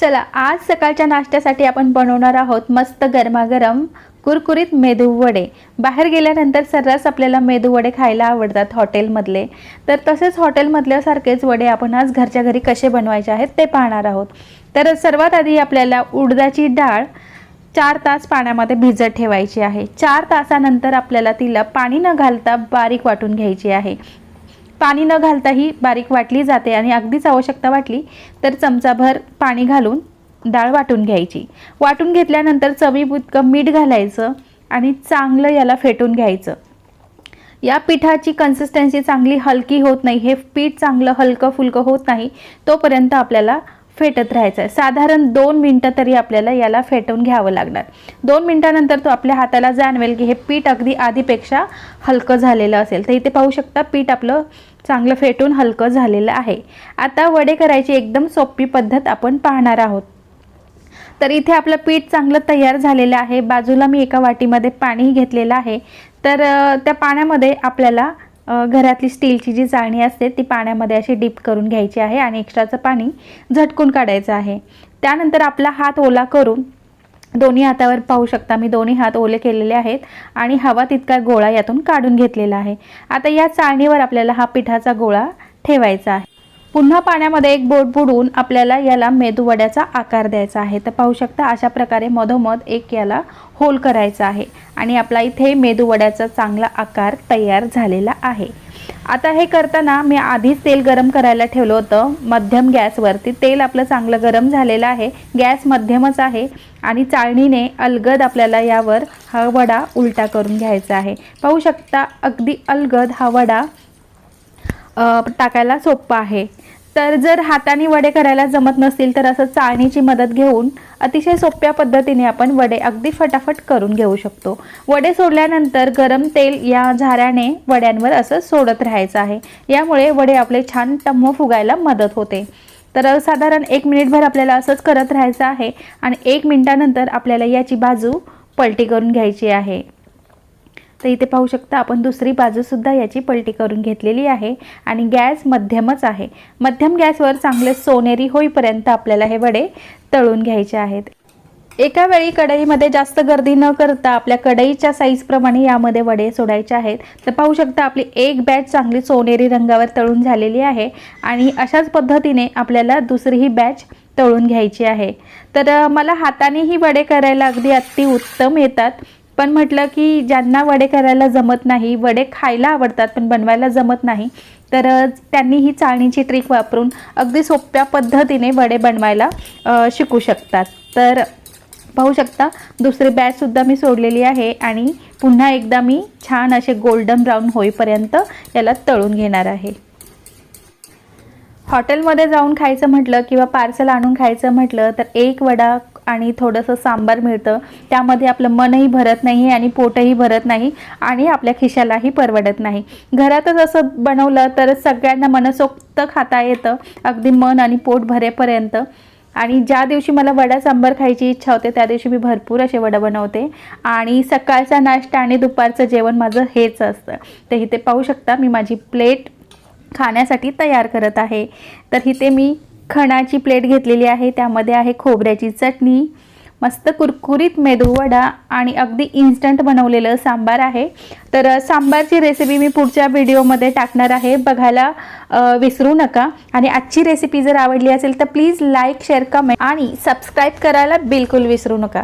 चला आज सकाळच्या नाश्त्यासाठी आपण बनवणार आहोत मस्त गरमागरम कुरकुरीत मेदू वडे. बाहेर गेल्यानंतर सर्रास आपल्याला मेदू वडे खायला आवडतात हॉटेलमधले. तर तसेच हॉटेलमधल्यासारखेच वडे आपण आज घरच्या घरी कसे बनवायचे आहेत ते पाहणार आहोत. तर सर्वात आधी आपल्याला उडदाची डाळ चार तास पाण्यामध्ये भिजत ठेवायची आहे. चार तासानंतर आपल्याला तिला पाणी न घालता बारीक वाटून घ्यायची आहे. पाणी न घालताही बारीक वाटली जाते आणि अगदीच आवश्यकता वाटली तर चमचाभर पाणी घालून डाळ वाटून घ्यायची. वाटून घेतल्यानंतर चवीपुतकं मीठ घालायचं आणि चांगलं याला फेटून घ्यायचं. या पिठाची कन्सिस्टन्सी चांगली हलकी होत नाही. हे पीठ चांगलं हलकं फुलकं होत नाही तोपर्यंत आपल्याला फेटत राहायचं आहे साधारण दोन मिनटं तरी आपल्याला याला फेटून घ्यावं लागणार. दोन मिनटानंतर तो आपल्या हाताला जाणवेल की हे पीठ अगदी आधीपेक्षा हलकं झालेलं असेल. तर इथे पाहू शकता पीठ आपलं चांगलं फेटून हलकं झालेलं आहे. आता वडे करायची एकदम सोपी पद्धत आपण पाहणार आहोत. तर इथे आपलं पीठ चांगलं तयार झालेलं आहे. बाजूला मी एका वाटीमध्ये पाणी घेतलेलं आहे. तर त्या पाण्यामध्ये आपल्याला घरातली स्टीलची जी चाळणी असते ती पाण्यामध्ये अशी डीप करून घ्यायची आहे आणि एक्स्ट्राचं पाणी झटकून काढायचं आहे. त्यानंतर आपला हात ओला करून दोन्ही हातावर पाहू शकता मी दोन्ही हात ओले केलेले आहेत आणि हवा तितका गोळा यातून काढून घेतलेला आहे. आता या चाळणीवर आपल्याला हा पिठाचा गोळा ठेवायचा आहे. पुन्हा पाण्यामध्ये एक बोट बुडवून आपल्याला याला मेदूवड्याचा आकार द्यायचा आहे. तर पाहू शकता अशा प्रकारे मधोमध एक याला होल करायचा आहे आणि आपला इथे मेदूवड्याचा चांगला आकार तयार झालेला आहे. आता हे करताना मी आधीच तेल गरम करायला ठेवलं होतं. मध्यम गॅसवरती तेल आपलं चांगलं गरम झालेलं आहे. गॅस मध्यमच आहे आणि चाळणीने अलगद आपल्याला यावर हा वडा उलटा करून घ्यायचा आहे. पाहू शकता अगदी अलगद हा वडा टाकायला सोपा आहे. तर जर हाताने वडे करायला जमत नसतील तर असं चाळणीची मदत घेऊन अतिशय सोप्या पद्धतीने आपण वडे अगदी फटाफट करून घेऊ शकतो. वडे सोडल्यानंतर गरम तेल या झाऱ्याने वड्यांवर असं सोडत राहायचं आहे. यामुळे वडे आपले छान टम्म फुगायला मदत होते. तर साधारण एक मिनिटभर आपल्याला असंच करत राहायचं आहे आणि एक मिनिटानंतर आपल्याला याची बाजू पलटी करून घ्यायची आहे. तर इथे पाहू शकता आपण दुसरी बाजूसुद्धा याची पलटी करून घेतलेली आहे आणि गॅस मध्यमच आहे. मध्यम गॅसवर चांगले सोनेरी होईपर्यंत आपल्याला हे वडे तळून घ्यायचे आहेत. एका वेळी कढईमध्ये जास्त गर्दी न करता आपल्या कढईच्या साईजप्रमाणे यामध्ये वडे सोडायचे आहेत. तर पाहू शकता आपली एक बॅच चांगली सोनेरी रंगावर तळून झालेली आहे आणि अशाच पद्धतीने आपल्याला दुसरी ही बॅच तळून घ्यायची आहे. तर मला हाताने ही वडे करायला अगदी अति उत्तम येतात. पण म्हटलं की ज्यांना वडे करायला जमत नाही वडे खायला आवडतात पण बनवायला जमत नाही तर त्यांनी ही चाळणीची ट्रिक वापरून अगदी सोप्या पद्धतीने वडे बनवायला शिकू शकतात. तर पाहू शकता दुसरी बॅचसुद्धा मी सोडलेली आहे आणि पुन्हा एकदा मी छान असे गोल्डन ब्राऊन होईपर्यंत याला तळून घेणार आहे. हॉटेलमध्ये जाऊन खायचं म्हटलं किंवा पार्सल आणून खायचं म्हटलं तर एक वडा आणि थोडंसं सांबार मिळतं. त्यामध्ये आपलं मनही भरत नाही आणि पोटही भरत नाही आणि आपल्या खिशालाही परवडत नाही. घरातच असं बनवलं तर सगळ्यांना मनसोक्त खाता येतं. अगदी मन आणि पोट भरेपर्यंत. आणि ज्या दिवशी मला वडा सांबार खायची इच्छा होते त्या दिवशी मी भरपूर असे वडा बनवते. आणि सकाळचा नाश्ता आणि दुपारचं जेवण माझं हेच असतं. तर इथे पाहू शकता मी माझी प्लेट खाण्यासाठी तयार करत आहे. तर इथे मी खणाची प्लेट घेतलेली आहे. त्यामध्ये आहे खोबऱ्याची चटणी मस्त कुरकुरीत मेदूवडा आणि अगदी इन्स्टंट बनवलेलं सांबार आहे. तर सांबारची रेसिपी मी पुढच्या व्हिडिओमध्ये टाकणार आहे. बघायला विसरू नका. आणि आजची रेसिपी जर आवडली असेल तर प्लीज लाईक शेअर कमेंट आणि सबस्क्राईब करायला बिलकुल विसरू नका.